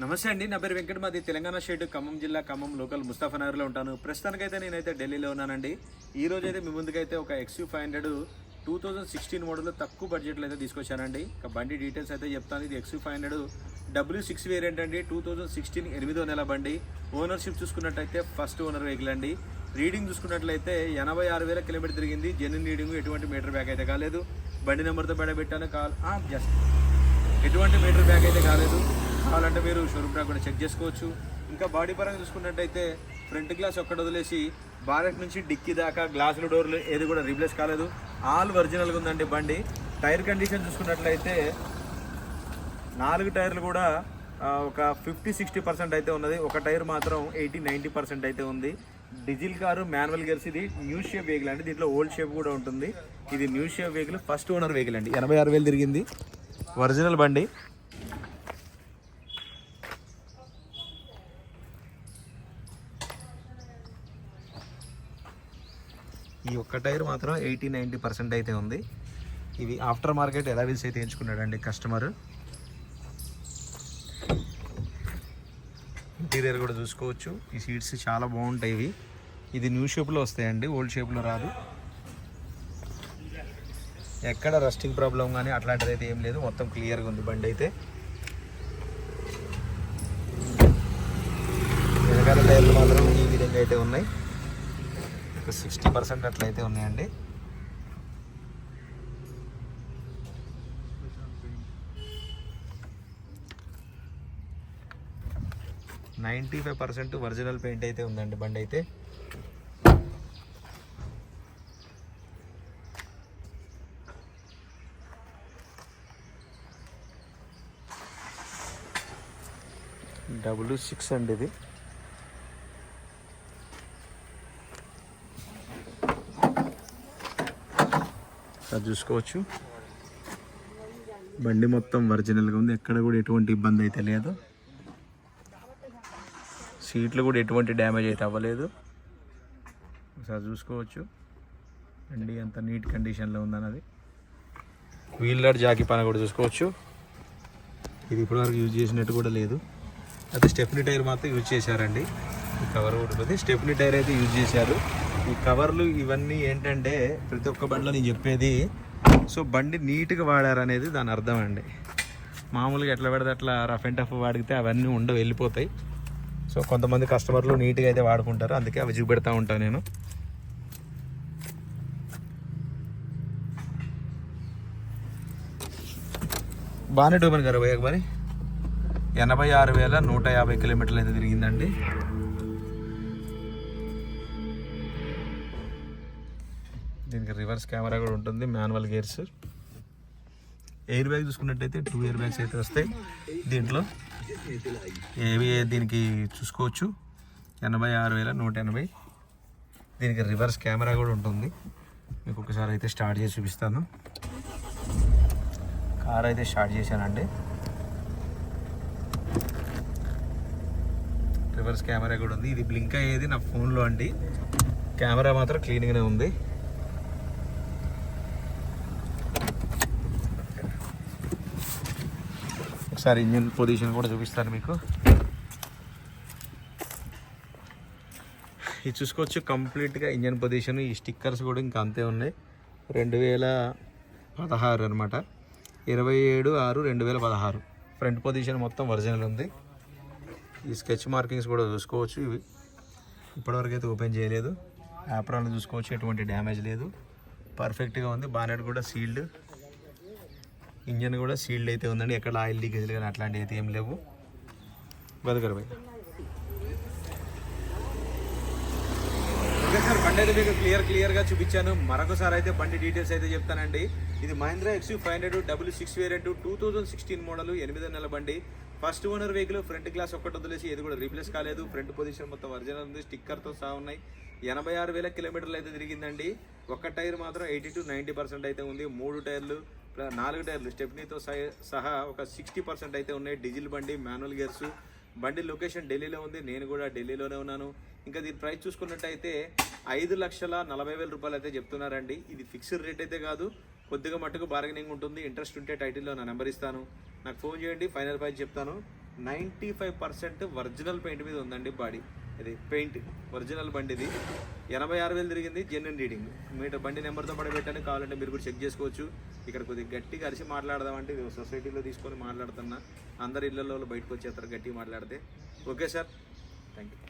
నమస్తే అండి నా పేరు వెంకట మాది తెలంగాణ స్టేట్ ఖమ్మం జిల్లా ఖమ్మం లోకల్ ముస్తాఫనగర్లో ఉంటాను. ప్రస్తుతానికైతే నేనైతే ఢిల్లీలో ఉన్నానండి. ఈ రోజు అయితే మీ ముందుకైతే ఒక XUV five hundred two thousand sixteen model తక్కువ బడ్జెట్లో అయితే తీసుకొచ్చానండి. ఇక బండి డీటెయిల్స్ అయితే చెప్తాను. ఇది XUV five hundred W six variant అండి. టూ థౌజండ్ సిక్స్టీన్ ఎనిమిదో నెల బండి. ఓనర్షిప్ చూసుకున్నట్టయితే ఫస్ట్ ఓనర్ వెహికల్ అండి. రీడింగ్ చూసుకున్నట్లయితే ఎనభై ఆరు వేల కిలోమీటర్ తిరిగింది. జెన్యున్ రీడింగ్ ఎటువంటి మీటర్ బ్యాక్ అయితే కాలేదు. బండి నెంబర్తో బయటపెట్టాను కాల్ జస్ట్ ఎటువంటి మీటర్ బ్యాక్ అయితే కాలేదు. కావాలంటే మీరు షోరూమ్ ట్రాక్ కూడా చెక్ చేసుకోవచ్చు. ఇంకా బాడీ పరంగా చూసుకున్నట్టయితే ఫ్రంట్ గ్లాస్ ఒక్కటి వదిలేసి బారెట్ నుంచి డిక్కీ దాకా గ్లాసులు డోర్లు ఏది కూడా రీప్లేస్ కాలేదు. ఆల్ ఒరిజినల్గా ఉందండి బండి. టైర్ కండిషన్ చూసుకున్నట్లయితే నాలుగు టైర్లు కూడా ఒక ఫిఫ్టీ సిక్స్టీ పర్సెంట్ అయితే ఉన్నది. ఒక టైర్ మాత్రం ఎయిటీ నైంటీ పర్సెంట్ అయితే ఉంది. డీజిల్ కారు మాన్యువల్ గేర్స్ ఇది. న్యూ షేప్ వెహికల్ అండి. దీంట్లో ఓల్డ్ షేప్ కూడా ఉంటుంది. ఇది new shape vehicle first owner vehicle అండి. ఎనభై ఆరు వేలు తిరిగింది. ఒరిజినల్ బండి. ఈ ఒక్క టైర్ మాత్రం ఎయిటీ నైంటీ పర్సెంట్ అయితే ఉంది. ఇవి ఆఫ్టర్ మార్కెట్ ఎలా వీల్స్ అయితే ఎంచుకున్నాడండి కస్టమర్? ఇంటీరియర్ కూడా చూసుకోవచ్చు. ఈ సీట్స్ చాలా బాగుంటాయి ఇవి. ఇది న్యూ షేప్లో వస్తాయండి ఓల్డ్ షేప్లో రాదు. ఎక్కడ రస్టింగ్ ప్రాబ్లం కానీ అట్లాంటిది అయితే ఏం లేదు. మొత్తం క్లియర్గా ఉంది బండి అయితే. వెనకాల టైర్లు మాత్రం ఈ విధంగా అయితే ఉన్నాయి. ఒక సిక్స్టీ పర్సెంట్ అట్లయితే ఉన్నాయండి. Ninety five percent original paint అయితే ఉందండి బండి అయితే. డబ్ల్యూ సిక్స్ అండి ఇది. అది చూసుకోవచ్చు. బండి మొత్తం ఒరిజినల్గా ఉంది. ఎక్కడ కూడా ఎటువంటి ఇబ్బంది అయితే లేదు. సీట్లు కూడా ఎటువంటి డ్యామేజ్ అయితే అవ్వలేదు. ఒకసారి చూసుకోవచ్చు. బండి అంత నీట్ కండిషన్లో ఉందన్నది. వీల్లర్ జాకి పైన కూడా చూసుకోవచ్చు. ఇది ఇప్పటివరకు యూజ్ చేసినట్టు కూడా లేదు. అయితే స్టెప్నీ టైర్ మాత్రం యూజ్ చేశారండి. కవర్ ఉంటుంది స్టెప్నీ టైర్ అయితే యూజ్ చేశారు. ఈ కవర్లు ఇవన్నీ ఏంటంటే ప్రతి ఒక్క బండిలో నేను చెప్పేది సో బండి నీట్గా వాడారనేది దాని అర్థం అండి. మామూలుగా ఎట్లా పెడితే అట్లా రఫ్ అండ్ టఫ్ వాడితే అవన్నీ ఉండవు వెళ్ళిపోతాయి. సో కొంతమంది కస్టమర్లు నీట్గా అయితే వాడుకుంటారు అందుకే అవి చూపెడతా ఉంటాను నేను. బాగానే టూబన్ గారు పోయాక మరి. ఎనభై ఆరు వేల నూట యాభై కిలోమీటర్లు అయితే తిరిగిందండి. దీనికి రివర్స్ కెమెరా కూడా ఉంటుంది మాన్యువల్ గేర్స్. ఎయిర్ బ్యాగ్ చూసుకున్నట్టయితే టూ ఎయిర్ బ్యాగ్స్ అయితే వస్తాయి దీంట్లో. ఏవి దీనికి చూసుకోవచ్చు? ఎనభై ఆరు వేల నూట ఎనభై. దీనికి రివర్స్ కెమెరా కూడా ఉంటుంది. మీకు ఒకసారి అయితే స్టార్ట్ చేసి చూపిస్తాను. కార్ అయితే స్టార్ట్ చేశానండి. రివర్స్ కెమెరా కూడా ఉంది. ఇది బ్లింక్ అయ్యేది నా ఫోన్లో అండి. కెమెరా మాత్రం క్లీన్గానే ఉంది. ఒకసారి ఇంజిన్ పొజిషన్ కూడా చూపిస్తాను మీకు. ఇది చూసుకోవచ్చు కంప్లీట్గా ఇంజన్ పొజిషన్ ఈ స్టిక్కర్స్ కూడా ఇంకా అంతే ఉన్నాయి. రెండు వేల పదహారు అనమాట ఇరవై ఏడు ఆరు రెండు వేల పదహారు. ఫ్రంట్ పొజిషన్ మొత్తం ఒరిజినల్ ఉంది. ఈ స్కెచ్ మార్కింగ్స్ కూడా చూసుకోవచ్చు ఇవి. ఇప్పటివరకు అయితే ఓపెన్ చేయలేదు. యాప్రాన్ చూసుకోవచ్చు ఎటువంటి డ్యామేజ్ లేదు. పర్ఫెక్ట్గా ఉంది. బానెట్ కూడా సీల్డ్ ఇంజన్ కూడా సీల్డ్ అయితే ఉందండి. ఎక్కడ ఆయిల్ లీకేజ్ కానీ అట్లాంటివి అయితే ఏం లేవు. బతకరు భయ్ ఓకే సార్ బండి అయితే మీకు క్లియర్ క్లియర్గా చూపించాను. మరొకసారి అయితే బండి డీటెయిల్స్ అయితే చెప్తానండి. ఇది Mahindra X five hundred W six variant two thousand sixteen model ఎనిమిదో నెల బండి. First owner vehicle front glass ఒక్కటి వదిలేసి ఏది కూడా రీప్లేస్ కాలేదు. ఫ్రంట్ పొజిషన్ మొత్తం ఒరిజినల్ ఉంది స్టిక్కర్తో సహా ఉన్నాయి. ఎనభై ఆరు వేల కిలోమీటర్లు అయితే తిరిగిందండి. ఒక టైర్ మాత్రం ఎయిటీ టు నైంటీ పర్సెంట్ అయితే ఉంది. మూడు టైర్లు నాలుగు టైర్లు. స్టెప్నీతో సహా- సహా ఒక సిక్స్టీ పర్సెంట్ అయితే ఉన్నాయి. డీజిల్ బండి మాన్యువల్ గేర్స్. బండి లొకేషన్ ఢిల్లీలో ఉంది. నేను కూడా ఢిల్లీలోనే ఉన్నాను. ఇంకా దీని ప్రైస్ చూసుకున్నట్టయితే ఐదు లక్షల నలభై వేల రూపాయలు అయితే చెప్తున్నారండి. ఇది ఫిక్స్డ్ రేట్ అయితే కాదు. కొద్దిగా మట్టుకు బార్గెనింగ్ ఉంటుంది. ఇంట్రెస్ట్ ఉంటే టైటిల్లో నా నెంబర్ ఇస్తాను. నాకు ఫోన్ చేయండి. ఫైనల్ ప్రైస్ చెప్తాను. Ninety five percent original paint మీద ఉందండి బాడీ. ఇది పెయింట్ ఒరిజినల్ బండి ఇది ఎనభై ఆరు వేలు తిరిగింది జెన్యున్ రీడింగ్. మీటర్ బండి నెంబర్తో పడి పెట్టండి కావాలంటే మీరు కూడా చెక్ చేసుకోవచ్చు. ఇక్కడ కొద్దిగా గట్టిగా అరిసి మాట్లాడదామంటే ఇది సొసైటీలో తీసుకొని మాట్లాడుతున్నా. అందరు ఇళ్ళలో బయటకు వచ్చేస్తారు గట్టిగా మాట్లాడితే. Okay sir. థ్యాంక్ యూ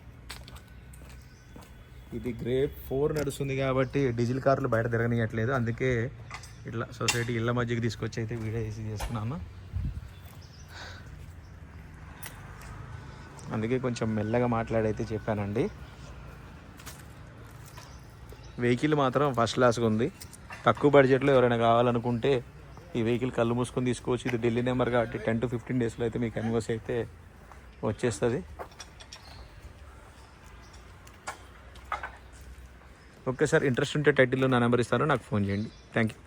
ఇది గ్రేప్ ఫోర్ నడుస్తుంది కాబట్టి డీజిల్ కార్లు బయట తిరగనియట్లేదు. అందుకే ఇట్లా సొసైటీ ఇళ్ళ మధ్యకి తీసుకొచ్చి అయితే వీడియో వేసి చేస్తున్నాను అందుకే కొంచెం మెల్లగా మాట్లాడైతే చెప్పానండి. వెహికల్ మాత్రం ఫస్ట్ క్లాస్గా ఉంది. తక్కువ బడ్జెట్లో ఎవరైనా కావాలనుకుంటే ఈ వెహికల్ కళ్ళు మూసుకొని తీసుకోవచ్చు. ఇది ఢిల్లీ నెంబర్ కాబట్టి టెన్ టు ఫిఫ్టీన్ డేస్లో అయితే మీకు కన్వర్స్ అయితే వచ్చేస్తుంది. ఓకే సార్ ఇంట్రెస్ట్ ఉంటే టైటిల్లో నా నెంబర్ ఇస్తాను. నాకు ఫోన్ చేయండి. Thank you